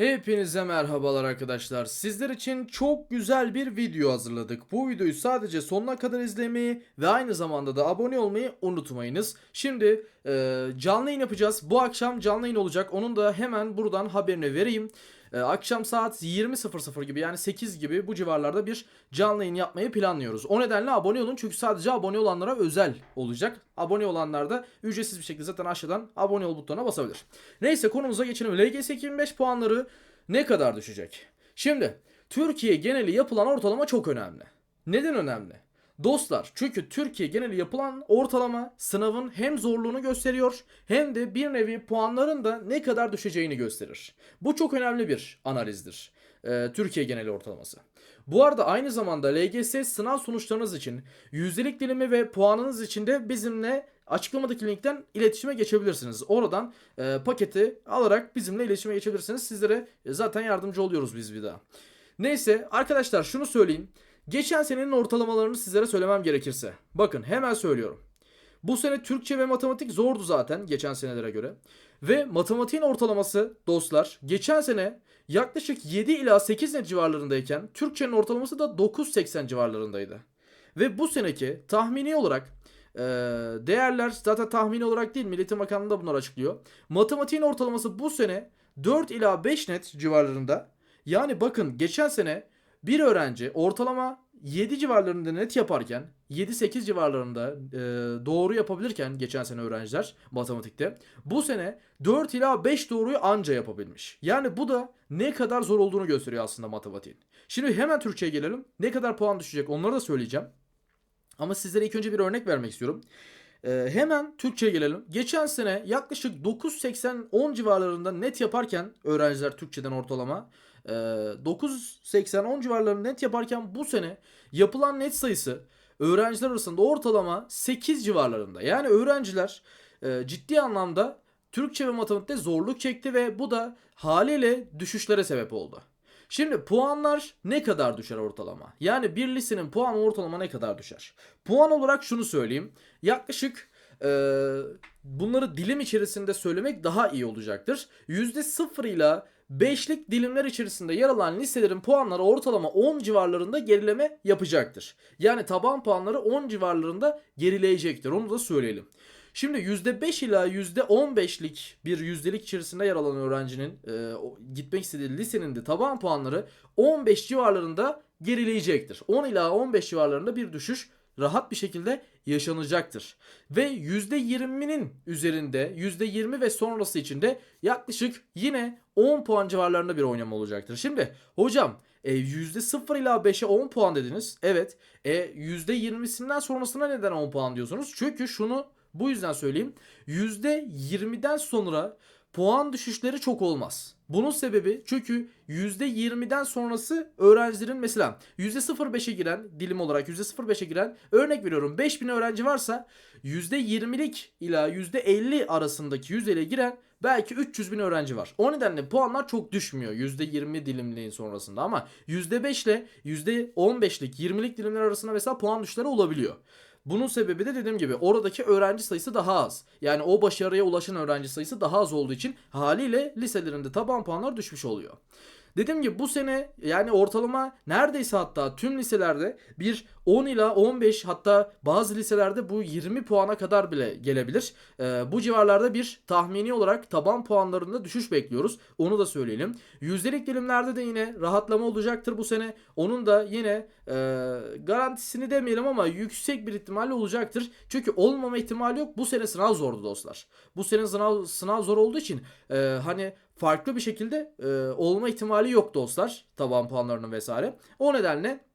Hepinize merhabalar arkadaşlar. Sizler için çok güzel bir video hazırladık. Bu videoyu sadece sonuna kadar izlemeyi ve aynı zamanda da abone olmayı unutmayınız. Şimdi e, canlı yayın yapacağız. Bu akşam canlı yayın olacak. Onun da hemen buradan haberini vereyim. E, akşam saat 20.00 gibi yani 8 gibi bu civarlarda bir canlı yayın yapmayı planlıyoruz. O nedenle abone olun çünkü sadece abone olanlara özel olacak. Abone olanlar da ücretsiz bir şekilde zaten aşağıdan abone ol butonuna basabilir. Neyse konumuza geçelim. LGS 2005 puanları ne kadar düşecek? Şimdi Türkiye geneli yapılan ortalama çok önemli. Neden önemli? Dostlar çünkü Türkiye geneli yapılan ortalama sınavın hem zorluğunu gösteriyor hem de bir nevi puanların da ne kadar düşeceğini gösterir. Bu çok önemli bir analizdir. Ee, Türkiye geneli ortalaması. Bu arada aynı zamanda LGS sınav sonuçlarınız için yüzdelik dilimi ve puanınız için de bizimle açıklamadaki linkten iletişime geçebilirsiniz. Oradan e, paketi alarak bizimle iletişime geçebilirsiniz. Sizlere zaten yardımcı oluyoruz biz bir daha. Neyse arkadaşlar şunu söyleyeyim. Geçen senenin ortalamalarını sizlere söylemem gerekirse. Bakın hemen söylüyorum. Bu sene Türkçe ve matematik zordu zaten geçen senelere göre. Ve matematiğin ortalaması dostlar geçen sene yaklaşık 7 ila 8 net civarlarındayken Türkçenin ortalaması da 9.80 civarlarındaydı. Ve bu seneki tahmini olarak e, değerler zaten tahmini olarak değil Milliyetin Bakanlığı da bunları açıklıyor. Matematiğin ortalaması bu sene 4 ila 5 net civarlarında. Yani bakın geçen sene bir öğrenci ortalama 7 civarlarında net yaparken 7-8 civarlarında e, doğru yapabilirken geçen sene öğrenciler matematikte bu sene 4 ila 5 doğruyu anca yapabilmiş. Yani bu da ne kadar zor olduğunu gösteriyor aslında matematiğin. Şimdi hemen Türkçe'ye gelelim. Ne kadar puan düşecek onları da söyleyeceğim. Ama sizlere ilk önce bir örnek vermek istiyorum. Ee, hemen Türkçe'ye gelelim. Geçen sene yaklaşık 9.80-10 civarlarında net yaparken öğrenciler Türkçeden ortalama e, 9.80-10 civarlarında net yaparken bu sene yapılan net sayısı öğrenciler arasında ortalama 8 civarlarında. Yani öğrenciler e, ciddi anlamda Türkçe ve matematikte zorluk çekti ve bu da haliyle düşüşlere sebep oldu. Şimdi puanlar ne kadar düşer ortalama? Yani bir lisenin puanı ortalama ne kadar düşer? Puan olarak şunu söyleyeyim. Yaklaşık e, bunları dilim içerisinde söylemek daha iyi olacaktır. %0 ile 5'lik dilimler içerisinde yer alan liselerin puanları ortalama 10 civarlarında gerileme yapacaktır. Yani taban puanları 10 civarlarında gerileyecektir. Onu da söyleyelim. Şimdi %5 ila %15'lik bir yüzdelik içerisinde yer alan öğrencinin e, gitmek istediği lisenin de taban puanları 15 civarlarında gerileyecektir. 10 ila 15 civarlarında bir düşüş rahat bir şekilde yaşanacaktır. Ve %20'nin üzerinde %20 ve sonrası içinde yaklaşık yine 10 puan civarlarında bir oynama olacaktır. Şimdi hocam e, %0 ila 5'e 10 puan dediniz. Evet. E, %20'sinden sonrasına neden 10 puan diyorsunuz? Çünkü şunu bu yüzden söyleyeyim. %20'den sonra puan düşüşleri çok olmaz. Bunun sebebi çünkü %20'den sonrası öğrencilerin mesela %05'e giren dilim olarak %05'e giren örnek veriyorum 5000 öğrenci varsa %20'lik ila %50 arasındaki yüzdeliğe giren belki 300 bin öğrenci var. O nedenle puanlar çok düşmüyor %20 dilimliğin sonrasında ama %5 ile %15'lik 20'lik dilimler arasında mesela puan düşüşleri olabiliyor. Bunun sebebi de dediğim gibi oradaki öğrenci sayısı daha az. Yani o başarıya ulaşan öğrenci sayısı daha az olduğu için haliyle liselerinde taban puanlar düşmüş oluyor. Dediğim gibi bu sene yani ortalama neredeyse hatta tüm liselerde bir 10 ila 15 hatta bazı liselerde bu 20 puana kadar bile gelebilir. Ee, bu civarlarda bir tahmini olarak taban puanlarında düşüş bekliyoruz. Onu da söyleyelim. Yüzdelik dilimlerde de yine rahatlama olacaktır bu sene. Onun da yine e, garantisini demeyelim ama yüksek bir ihtimalle olacaktır. Çünkü olmama ihtimali yok. Bu sene sınav zordu dostlar. Bu sene sınav, sınav zor olduğu için e, hani farklı bir şekilde e, olma ihtimali yok dostlar. Taban puanlarının vesaire. O nedenle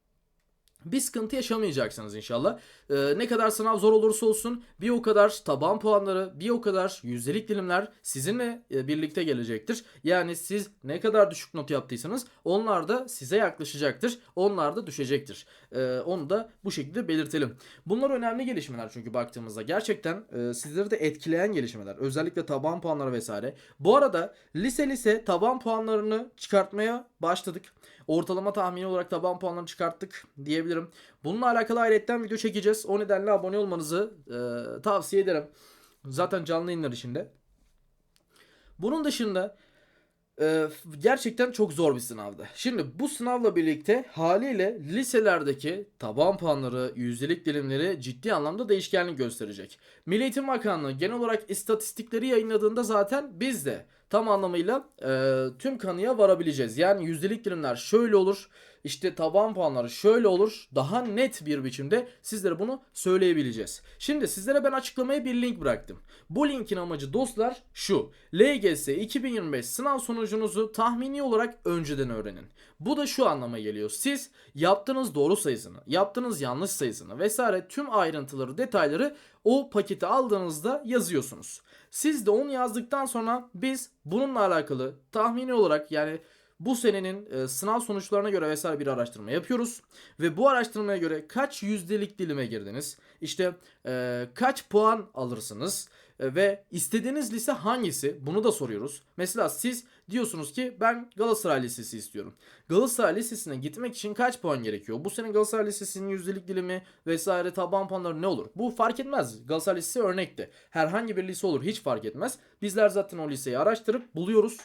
bir sıkıntı yaşamayacaksınız inşallah. Ee, ne kadar sınav zor olursa olsun bir o kadar taban puanları, bir o kadar yüzdelik dilimler sizinle e, birlikte gelecektir. Yani siz ne kadar düşük not yaptıysanız onlar da size yaklaşacaktır. Onlar da düşecektir. Ee, onu da bu şekilde belirtelim. Bunlar önemli gelişmeler çünkü baktığımızda gerçekten e, sizleri de etkileyen gelişmeler. Özellikle taban puanları vesaire. Bu arada lise lise taban puanlarını çıkartmaya başladık. Ortalama tahmini olarak taban puanlarını çıkarttık diyebilirim. Bununla alakalı ayrıyetten video çekeceğiz. O nedenle abone olmanızı e, tavsiye ederim. Zaten canlı yayınlar içinde. Bunun dışında Ee, gerçekten çok zor bir sınavdı. Şimdi bu sınavla birlikte haliyle liselerdeki taban puanları, yüzdelik dilimleri ciddi anlamda değişkenlik gösterecek. Milli Eğitim Bakanlığı genel olarak istatistikleri yayınladığında zaten biz de tam anlamıyla e, tüm kanıya varabileceğiz. Yani yüzdelik dilimler şöyle olur, işte taban puanları şöyle olur. Daha net bir biçimde sizlere bunu söyleyebileceğiz. Şimdi sizlere ben açıklamaya bir link bıraktım. Bu linkin amacı dostlar şu. LGS 2025 sınav sonucunuzu tahmini olarak önceden öğrenin. Bu da şu anlama geliyor. Siz yaptığınız doğru sayısını, yaptığınız yanlış sayısını vesaire tüm ayrıntıları, detayları o paketi aldığınızda yazıyorsunuz. Siz de onu yazdıktan sonra biz bununla alakalı tahmini olarak yani bu senenin e, sınav sonuçlarına göre vesaire bir araştırma yapıyoruz. Ve bu araştırmaya göre kaç yüzdelik dilime girdiniz? İşte e, kaç puan alırsınız? E, ve istediğiniz lise hangisi? Bunu da soruyoruz. Mesela siz diyorsunuz ki ben Galatasaray Lisesi istiyorum. Galatasaray Lisesi'ne gitmek için kaç puan gerekiyor? Bu sene Galatasaray Lisesi'nin yüzdelik dilimi vesaire taban puanları ne olur? Bu fark etmez. Galatasaray Lisesi örnekti. Herhangi bir lise olur hiç fark etmez. Bizler zaten o liseyi araştırıp buluyoruz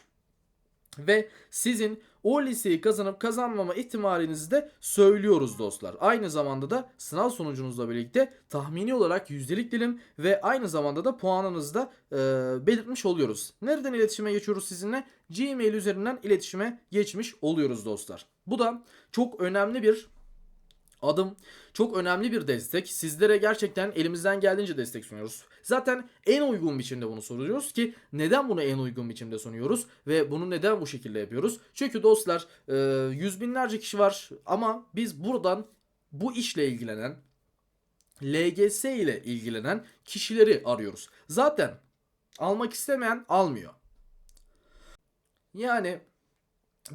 ve sizin o liseyi kazanıp kazanmama ihtimalinizi de söylüyoruz dostlar. Aynı zamanda da sınav sonucunuzla birlikte tahmini olarak yüzdelik dilim ve aynı zamanda da puanınızı da e, belirtmiş oluyoruz. Nereden iletişime geçiyoruz sizinle? Gmail üzerinden iletişime geçmiş oluyoruz dostlar. Bu da çok önemli bir adım. Çok önemli bir destek. Sizlere gerçekten elimizden geldiğince destek sunuyoruz. Zaten en uygun biçimde bunu soruyoruz ki neden bunu en uygun biçimde sunuyoruz ve bunu neden bu şekilde yapıyoruz? Çünkü dostlar e, yüz binlerce kişi var ama biz buradan bu işle ilgilenen LGS ile ilgilenen kişileri arıyoruz. Zaten almak istemeyen almıyor. Yani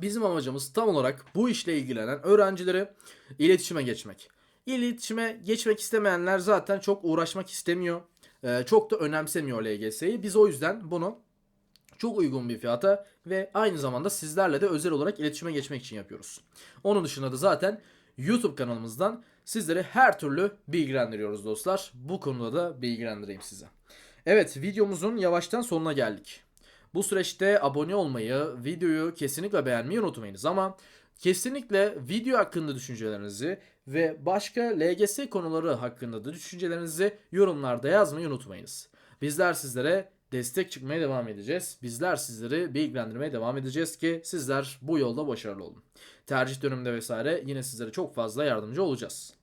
bizim amacımız tam olarak bu işle ilgilenen öğrencileri iletişime geçmek. İletişime geçmek istemeyenler zaten çok uğraşmak istemiyor. Ee, çok da önemsemiyor LGS'yi. Biz o yüzden bunu çok uygun bir fiyata ve aynı zamanda sizlerle de özel olarak iletişime geçmek için yapıyoruz. Onun dışında da zaten YouTube kanalımızdan sizleri her türlü bilgilendiriyoruz dostlar. Bu konuda da bilgilendireyim size. Evet videomuzun yavaştan sonuna geldik. Bu süreçte abone olmayı, videoyu kesinlikle beğenmeyi unutmayınız ama kesinlikle video hakkında düşüncelerinizi ve başka LGS konuları hakkında da düşüncelerinizi yorumlarda yazmayı unutmayınız. Bizler sizlere destek çıkmaya devam edeceğiz. Bizler sizleri bilgilendirmeye devam edeceğiz ki sizler bu yolda başarılı olun. Tercih döneminde vesaire yine sizlere çok fazla yardımcı olacağız.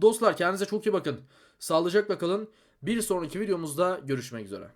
Dostlar kendinize çok iyi bakın. Sağlıcakla kalın. Bir sonraki videomuzda görüşmek üzere.